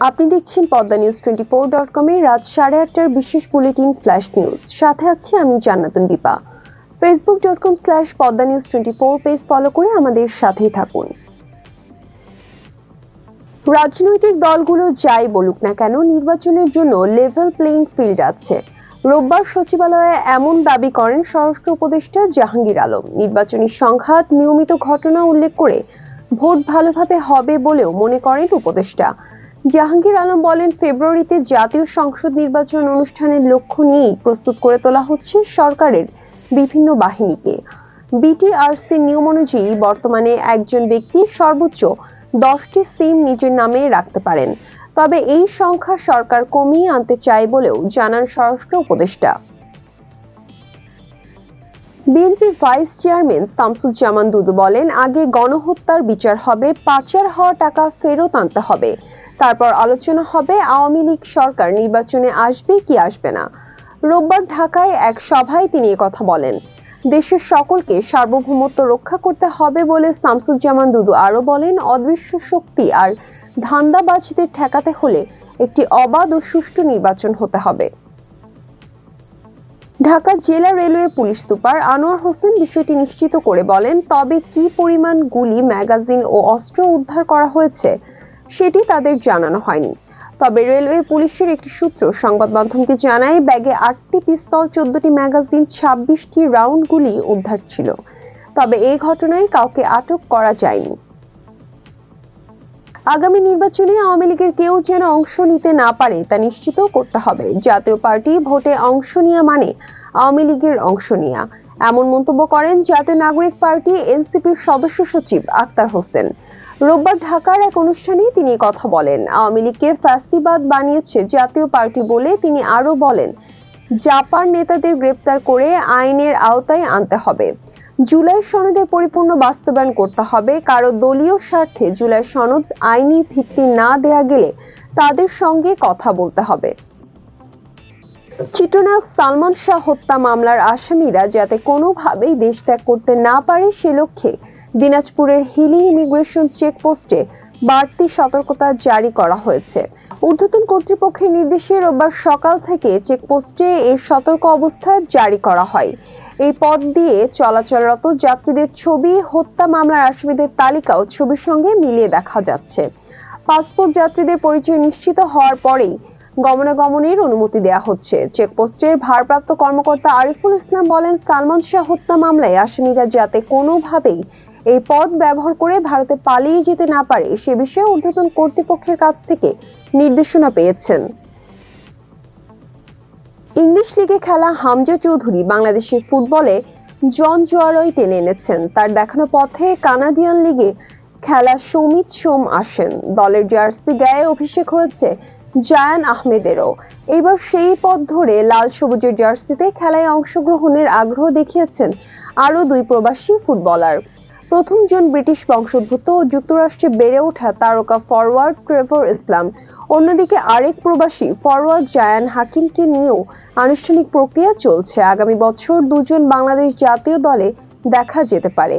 আপনি দেখছেন Padma news twenty four dot কমে রাত সাড়ে আটটার বিশেষ বুলেটিন ফ্ল্যাশ নিউজ সাথে আছি আমি Jannatun Dipa. Facebook dot com slash Padma news twenty four page follow করে আমাদের সাথেই থাকুন। রাজনৈতিক দলগুলো যাই বলুক না কেন, নির্বাচনের জন্য লেভেল প্লেইং ফিল্ড আছে। রোববার সচিবালয়ে এমন দাবি করেন স্বরাষ্ট্র উপদেষ্টা জাহাঙ্গীর আলম। নির্বাচনী সংঘাত নিয়মিত ঘটনা উল্লেখ করে ভোট ভালোভাবে হবে বলেও মনে করেন উপদেষ্টা। জাহাঙ্গীর আলম বলেন, ফেব্রুয়ারিতে জাতীয় সংসদ নির্বাচন অনুষ্ঠানের লক্ষ্য নিয়েই প্রস্তুত করে তোলা হচ্ছে সরকারের বিভিন্ন বাহিনীকে। বিটিআরসি নিয়ম অনুযায়ী বর্তমানে একজন ব্যক্তি সর্বোচ্চ দশটি সিম নিজের নামে রাখতে পারেন। তবে এই সংখ্যা সরকার কমিয়ে আনতে চায় বলেও জানান স্বরাষ্ট্র উপদেষ্টা। BNP vice chairman Shamsuzzaman Dudu বলেন, আগে গণহত্যার বিচার হবে, পাচার হওয়া টাকা ফেরত আনতে হবে। তারপর আলোচনা হবে আওয়ামী লীগ সরকার নির্বাচনে আসবে কি আসবে না। রোববার ঢাকায় এক সভায় তিনি কথা বলেন। দেশের সকলকে সার্বভৌমত্ব রক্ষা করতে হবে বলে শামসুজ্জামান দুদু আরও বলেন, অদৃশ্য শক্তি আর ধান্দাবাজদের ঠেকাতে হলে একটি অবাধ ও সুষ্ঠু নির্বাচন হতে হবে। ঢাকা জেলা railway police super Anwar Hossain বিষয়টি নিশ্চিত করে বলেন, তবে কি পরিমাণ গুলি, ম্যাগাজিন ও অস্ত্র উদ্ধার করা হয়েছে সেটি তাদের জানানো হয়নি। তবে রেলওয়ে পুলিশের একটি সূত্র সংবাদ মাধ্যমকে জানায়, ব্যাগে আটটি পিস্তল, চোদ্দটি ম্যাগাজিন, ছাব্বিশটি রাউন্ড গুলি উদ্ধার ছিল। তবে এই ঘটনায় কাউকে আটক করা যায়নি। আগামী নির্বাচনে আওয়ামী লীগের কেউ যেন অংশ নিতে না পারে, তা নিশ্চিত করতে হবে। জাতীয় পার্টি ভোটে অংশ নেওয়া মানে আওয়ামী লীগের অংশ নেওয়া। এমন মন্তব্য করেন জাতীয় নাগরিক পার্টি এনসিপির সদস্য সচিব আক্তার হোসেন। রোববার ঢাকার এক অনুষ্ঠানে তিনি কথা বলেন। আওয়ামী লীগকে ফ্যাসিবাদ বানিয়েছে জাতীয় পার্টি বলে তিনি আরও বলেন, জাপান নেতাদের গ্রেপ্তার করে আইনের আওতায় আনতে হবে। জুলাই সনদের পরিপূর্ণ বাস্তবায়ন করতে হবে। কারও দলীয় স্বার্থে জুলাই সনদ আইনি ভিত্তি না দেয়া গেলে তাদের সঙ্গে কথা বলতে হবে। চিত্রনায়ক সালমান শাহ হত্যা মামলার আসামিরা যাতে কোনোভাবেই দেশ ত্যাগ করতে না পারে সে লক্ষ্যে দিনাজপুরের হিলি ইমিগ্রেশন চেকপোস্টে বাড়তি সতর্কতা জারি করা হয়েছে। ঊর্ধ্বতন কর্তৃপক্ষের নির্দেশে রোববার সকাল থেকে চেকপোস্টে এই সতর্ক অবস্থা জারি করা হয়। এই পথ দিয়ে চলাচলরত যাত্রীদের ছবি, হত্যা মামলার আসামিদের তালিকাও ছবির সঙ্গে মিলিয়ে দেখা যাচ্ছে। পাসপোর্ট যাত্রীদের পরিচয় নিশ্চিত হওয়ার পরেই গমনাগমনের অনুমতি দেওয়া হচ্ছে। চেকপোস্টের ভারপ্রাপ্ত কর্মকর্তা আরিফুল ইসলাম বলেন, সালমান শাহ হত্যা মামলায় আসামিরা যাতে কোনোভাবেই এই পথ ব্যবহার করে ভারতে পালিয়ে যেতে না পারে, সে বিষয়ে ঊর্ধ্বতন কর্তৃপক্ষের কাছ থেকে নির্দেশনা পেয়েছেন। ইংলিশ লিগে খেলা হামজা চৌধুরী বাংলাদেশের ফুটবলে জন জোয়ারই টেনে এনেছেন। তার দেখানো পথে কানাডিয়ান লিগে খেলা সমিত সোম আসেন। দলের জার্সি গায়ে অভিষেক হয়েছে জায়ান আহমেদেরও। এবার সেই পথ ধরে লাল সবুজের জার্সিতে খেলায় অংশগ্রহণের আগ্রহ দেখিয়েছেন আরও দুই প্রবাসী ফুটবলার। প্রথমজন ব্রিটিশ বংশোদ্ভূত যুক্তরাষ্ট্রে বেড়ে ওঠা তারকা ফরওয়ার্ড ট্রেভর ইসলাম। অন্যদিকে আরেক প্রবাসী ফরওয়ার্ড জায়ান হাকিমকে নিয়েও আনুষ্ঠানিক প্রক্রিয়া চলছে। আগামী বছর দুজন বাংলাদেশ জাতীয় দলে দেখা যেতে পারে।